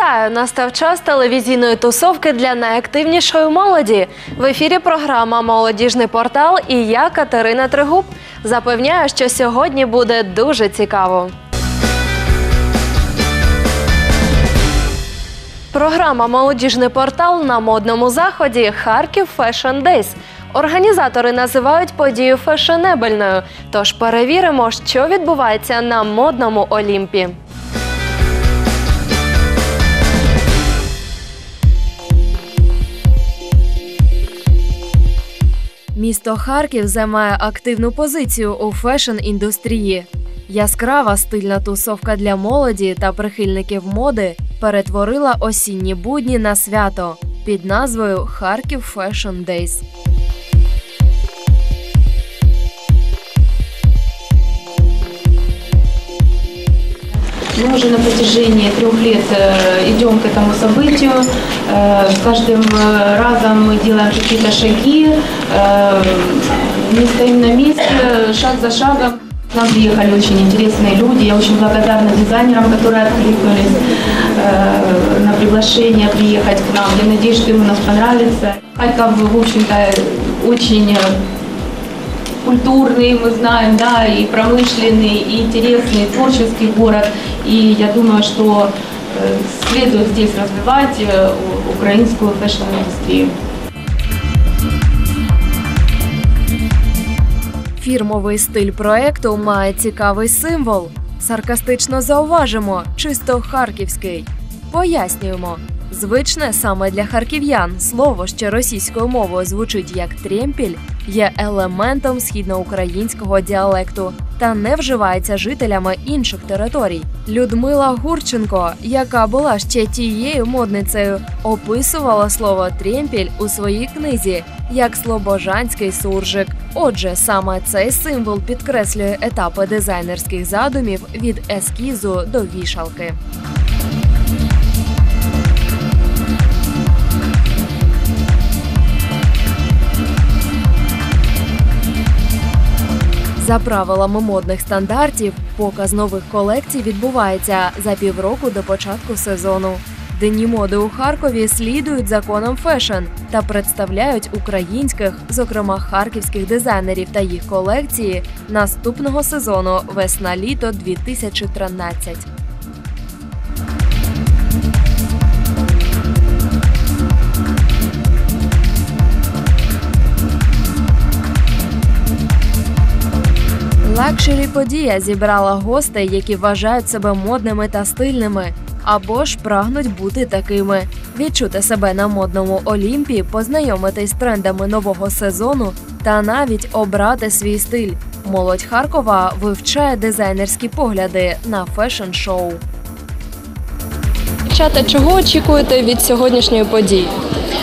Вітаю! Настав час телевізійної тусовки для найактивнішої молоді. В ефірі програма Молодіжний портал і я Катерина Тригуб. Запевняю, що сьогодні буде дуже цікаво. Програма Молодіжний портал на модному заході Харків Fashion Days. Організатори називають подію фешенебельною. Тож перевіримо, що відбувається на модному Олімпі. Місто Харків займає активну позицію у фешн-індустрії. Яскрава стильна тусовка для молоді та прихильників моди перетворила осінні будні на свято під назвою Харків Fashion Days. Мы уже на протяжении трех лет э, идем к этому событию. Э, С каждым э, разом мы делаем какие-то шаги, не стоим на месте, шаг за шагом. К нам приехали очень интересные люди. Я очень благодарна дизайнерам, которые откликнулись на приглашение приехать к нам. Я надеюсь, что им у нас понравится. Харьков, в общем-то, очень культурный, мы знаем, да, и промышленный, и интересный, творческий город. И я думаю, что э, следует здесь развивать э, у- украинскую фэшн-индустрию. Фірмовий стиль проекту має цікавий символ. Саркастично зауважимо, чисто харківський. Пояснюємо. Звичне саме для харків'ян слово, що російською мовою звучить як тремпіль, є елементом східноукраїнського діалекту та не вживається жителями інших територій. Людмила Гурченко, яка була ще тією модницею, описувала слово тремпіль у своїй книзі як слобожанський суржик. Отже, саме цей символ підкреслює етапи дизайнерських задумів від ескізу до вішалки. За правилами модних стандартів, показ нових колекцій відбувається за півроку до початку сезону. Дні моди у Харкові слідують законам фешн та представляють українських, зокрема харківських дизайнерів та їх колекції наступного сезону весна-літо 2013. Лакшері подія зібрала гостей, які вважають себе модними та стильними, або ж прагнуть бути такими, відчути себе на модному Олімпі, познайомитись з трендами нового сезону та навіть обрати свій стиль. Молодь Харкова вивчає дизайнерські погляди на фешн-шоу. Дівчата, чого очікуєте від сьогоднішньої події?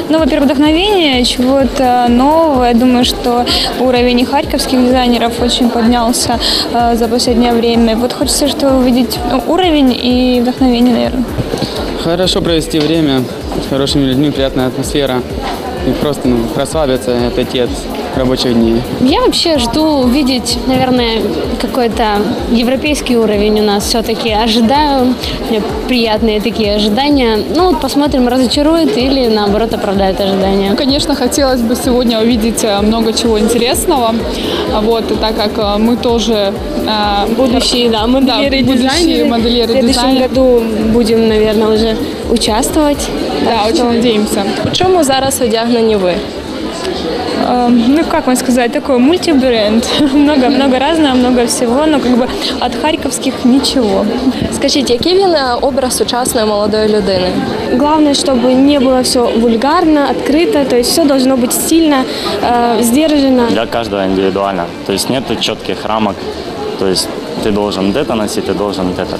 Ну, во-первых, вдохновение, чего-то нового. Я думаю, что уровень харьковских дизайнеров очень поднялся э, за последнее время. Вот хочется что увидеть ну, уровень и вдохновение, наверное. Хорошо провести время с хорошими людьми, приятная атмосфера. И просто ну, расслабиться отойти от рабочих дней. Я вообще жду увидеть, наверное, какой-то европейский уровень у нас все-таки. Ожидаю, у меня приятные такие ожидания. Ну, вот посмотрим, разочарует или, наоборот, оправдает ожидания. Конечно, хотелось бы сегодня увидеть э, много чего интересного. Вот, и так как э, мы тоже э, Будущие, да, модельеры и будущие дизайнеры. модельеры В следующем дизайнеры. году будем, наверное, уже участвовать. Да, очень надеемся. У чому зараз одягнені ви? Э, ну, как вам сказать, такой мультибренд. Много-много разного, много всего, но как бы от харьковских ничего. Скажіть, який він е, образ сучасної молодої людини? Главное, чтобы не было все вульгарно, открыто, то есть все должно быть стильно, э, сдержанно. Для каждого индивидуально. То есть нету четких рамок. То есть ты должен вот это носить, ты должен вот это.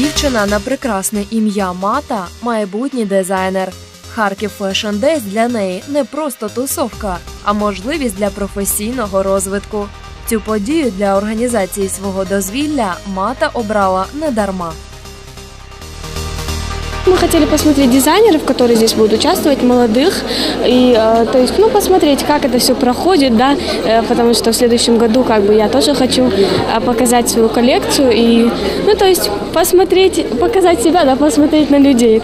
Дівчина на прекрасне ім'я Мата майбутній дизайнер. Харків Fashion Days для неї не просто тусовка, а можливість для професійного розвитку. Цю подію для організації свого дозвілля Мата обрала недарма. Мы хотели посмотреть дизайнеров, которые здесь будут участвовать, молодых, и э, то есть, ну, посмотреть, как это все проходит, да, э, потому что в следующем году, как бы, я тоже хочу э, показать свою коллекцию и, ну, то есть, посмотреть, показать себя, да, посмотреть на людей.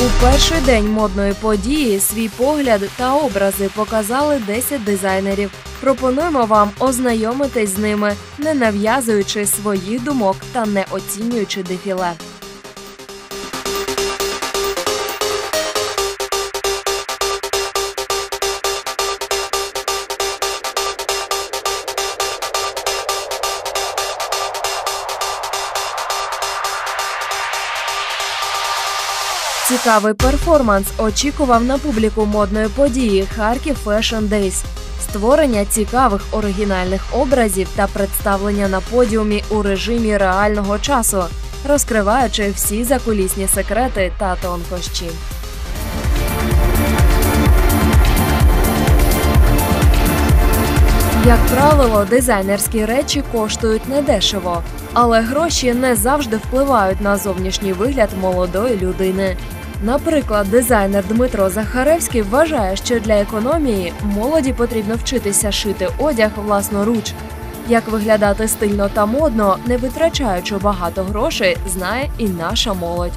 У перший день модної події свій погляд та образи показали 10 дизайнерів. Пропонуємо вам ознайомитись з ними, не нав'язуючи своїх думок та не оцінюючи дефіле. Цікавий перформанс очікував на публіку модної події Харків Fashion Days. Створення цікавих оригінальних образів та представлення на подіумі у режимі реального часу, розкриваючи всі закулісні секрети та тонкощі. Як правило, дизайнерські речі коштують недешево, але гроші не завжди впливають на зовнішній вигляд молодої людини. Наприклад, дизайнер Дмитро Захаревський вважає, що для економії молоді потрібно вчитися шити одяг власноруч. Як виглядати стильно та модно, не витрачаючи багато грошей, знає і наша молодь.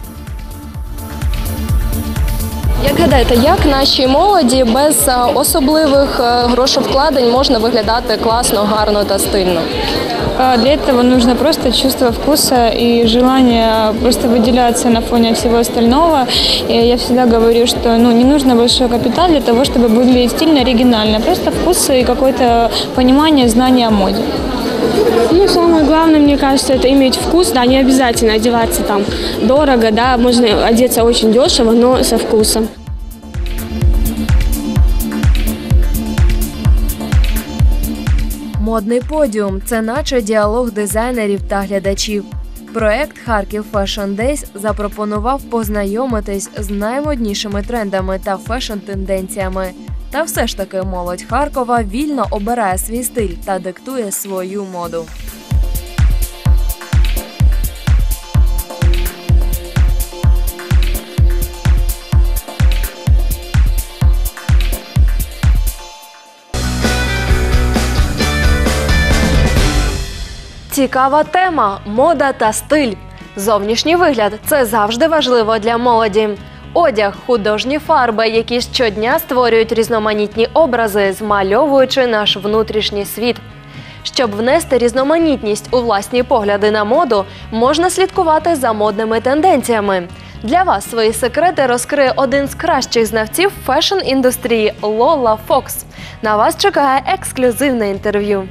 Як гадаєте, як нашій молоді без е, особливих е, грошовкладень можна виглядати класно, гарно та стильно? А Для этого нужно просто чувство вкуса и желание просто выделяться на фоне всего остального. И я всегда говорю, что ну, не нужно большой капитал для того, чтобы выглядеть стильно, оригинально. Просто вкус и какое-то понимание, знание о моде. Ну, самое главное, мне кажется, это иметь вкус, да, не обязательно одеваться там дорого, да, можно одеться очень дешево, но со вкусом. Модний подіум це наче діалог дизайнерів та глядачів. Проект Харків Fashion Days запропонував познайомитись з наймоднішими трендами та фешн-тенденціями. Та все ж таки молодь Харкова вільно обирає свій стиль та диктує свою моду. Цікава тема мода та стиль. Зовнішній вигляд це завжди важливо для молоді. Одяг, художні фарби, які щодня створюють різноманітні образи, змальовуючи наш внутрішній світ. Щоб внести різноманітність у власні погляди на моду, можна слідкувати за модними тенденціями. Для вас свої секрети розкриє один з кращих знавців фешн-індустрії Лола Фокс. На вас чекає ексклюзивне інтерв'ю.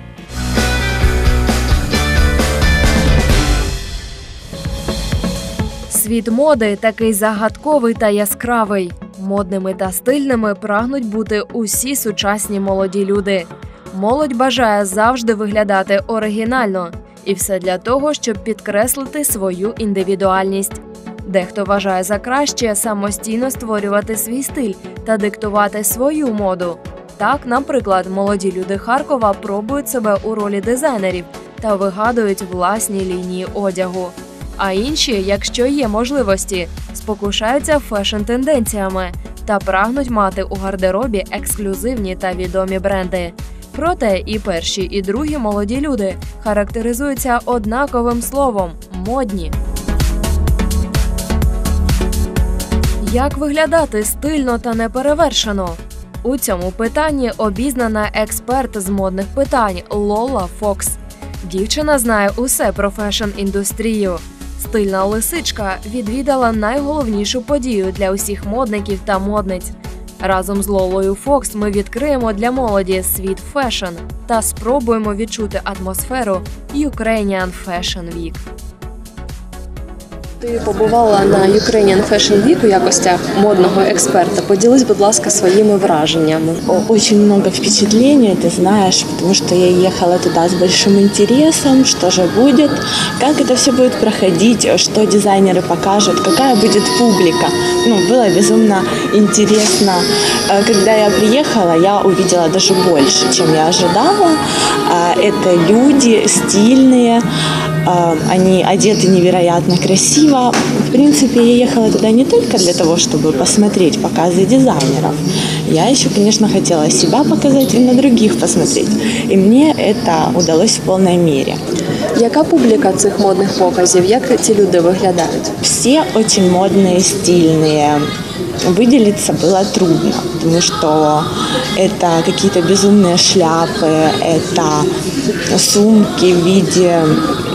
Світ моди такий загадковий та яскравий. Модними та стильними прагнуть бути усі сучасні молоді люди. Молодь бажає завжди виглядати оригінально, і все для того, щоб підкреслити свою індивідуальність. Дехто вважає за краще самостійно створювати свій стиль та диктувати свою моду. Так, наприклад, молоді люди Харкова пробують себе у ролі дизайнерів та вигадують власні лінії одягу. А інші, якщо є можливості, спокушаються фешн-тенденціями та прагнуть мати у гардеробі ексклюзивні та відомі бренди. Проте і перші, і другі молоді люди характеризуються однаковим словом модні. Як виглядати стильно та неперевершено? У цьому питанні обізнана експерт з модних питань Лола Фокс. Дівчина знає усе про фешн-індустрію. Стильна лисичка відвідала найголовнішу подію для усіх модників та модниць. Разом з Лолою Фокс ми відкриємо для молоді світ фешн та спробуємо відчути атмосферу Ukrainian Fashion Week. Ти побувала на Ukrainian Fashion Week у якостях модного експерта. Поділись, будь ласка, своїми враженнями. Очень много впечатлений, ты знаешь, потому что я ехала туда с большим интересом, что же будет, как это все будет проходить, что дизайнеры покажут, какая будет публика. Ну, было безумно интересно. Э, Когда я приехала, я увидела даже больше, чем я ожидала. А, Это люди стильные, они одеты невероятно красиво. В принципе, я ехала туда не только для того, чтобы посмотреть показы дизайнеров. Я еще, конечно, хотела себя показать и на других посмотреть. И мне это удалось в полной мере. Яка публіка цих модних показів? Як ці люди виглядають? Все очень модные, стильные. Выделиться было трудно, потому что это какие-то безумные шляпы, это сумки в виде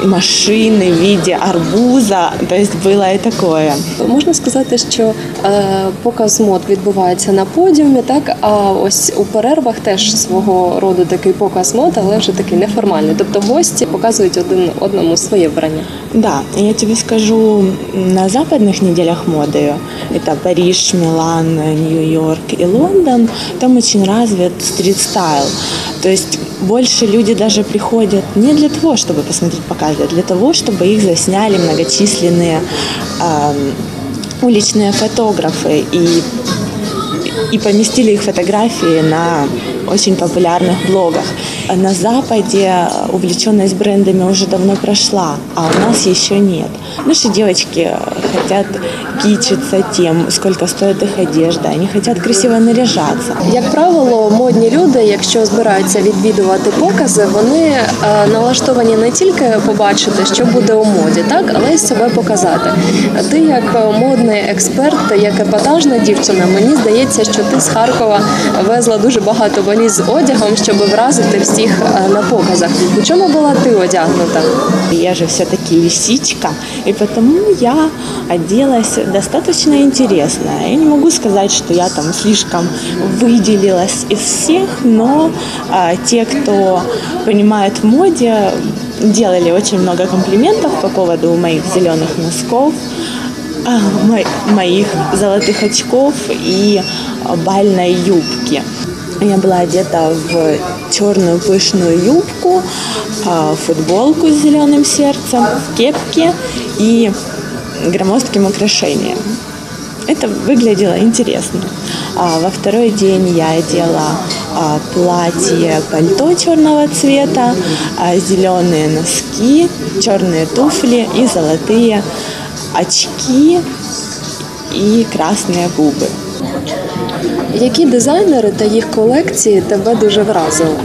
машины, в виде арбуза, то есть было и такое. Можна сказати, що е, показ мод відбувається на подіумі, так а ось у перервах теж свого роду такий показ мод, але вже такий неформальний. Тобто гості показують один одному своє вбрання. Да, я тебе скажу, на западных неделях моды, это Париж, Милан, Нью-Йорк и Лондон, там очень развит стрит-стайл. То есть больше люди даже приходят не для того, чтобы посмотреть показы, а для того, чтобы их засняли многочисленные эм, уличные фотографы и, и поместили их фотографии на очень популярных блогах. На Западе увлеченность брендами уже давно прошла, а у нас еще нет. Наши девочки хотят кичиться тем, сколько стоит их одежда, они хотят красиво наряжаться. Як правило, модні люди, якщо збираються відвідувати покази, вони е, налаштовані не тільки побачити, що буде у моді, так але й себе показати. Ти, як е, модний експерт, як епатажна дівчина, мені здається, що ти з Харкова везла дуже багато валіз з одягом, щоб вразити всіх е, на показах. У чому була ти одягнута? Я же все-таки лисичка, и потому я оделась достаточно интересно. Я не могу сказать, что я там слишком выделилась из всех, но а, те, кто понимает в моде, делали очень много комплиментов по поводу моих зеленых носков, а, мо- моих золотых очков и бальной юбки. Я была одета в черную пышную юбку, а, футболку с зеленым сердцем, в кепке и громоздким украшением. Это выглядело интересно. А во второй день я одела а, платье, пальто черного цвета, а, зеленые носки, черные туфли и золотые очки и красные губы. Які дизайнери та їх колекції тебе дуже вразили?